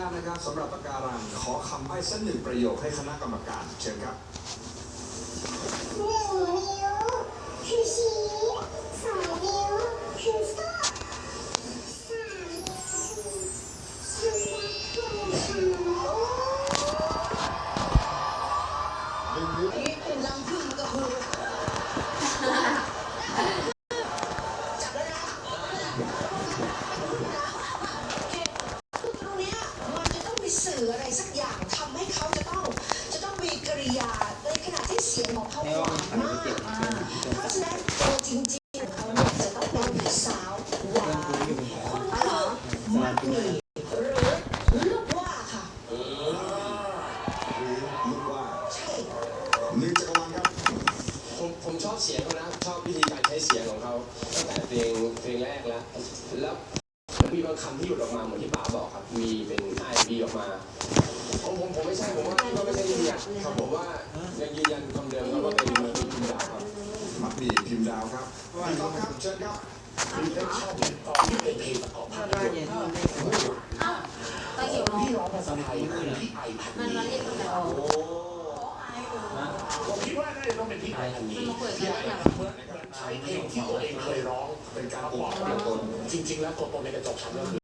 ากนะครับสำหรับปากการังขอคำใบ้สักหนึ่งประโยคให้คณะกรรมการเชิญครับหนึ่งนิ้วคือชี้สองนิ้วคือ stop สามนิ้วคือชนะโอ้หนึ่งนิ้วนี่เป็นรังพึ่งก็คือจับแล้วนะคือตรงเนี้ยมันจะต้องมีสื่ออะไรสักอย่างทำให้เขาจะต้องจะต้องมีกริยาในขณะที่ เของเขาหวานมากเพราะฉะนั้นตัวจริงๆเขาเนี่ยจะต้องเป็นสาวหวานคนเหรอมัดหมี่หรือลูกว่าค่ะลูกว่าใช่หนึ่งจักรวาลครับผมผมชอบเสียงเขานะชอบวิธีการใช้เสียงของเขาตั้งแต่เพลงเพลงแรกแล้วแล้วมีบางคำที่หลุดออกมาเหมือนที่ป๋าบอกครับมีเป็นไอบีออกมาผมผมผมไม่ใช่ผมว่าก็ไม่ใช่ที่เดียครับผมว่ายังยื มัดหมีพิมพ์ดาวครับพี่ก๊อฟครับเชิญครับพี่ร้องภาษาไทยคือพี่ไอพันมันนีมาเรียกตั้งแต่เราผมคิดว่าน่าจะต้องเป็นพี่ไอพันนีมันมาเปิดพี่กัไอนแล้ใช้เพลงที่ตัวเองเคยร้องเป็นการบอกตัวตนจริง ๆ แล้วตัวตนในกระจกฉันก็คือ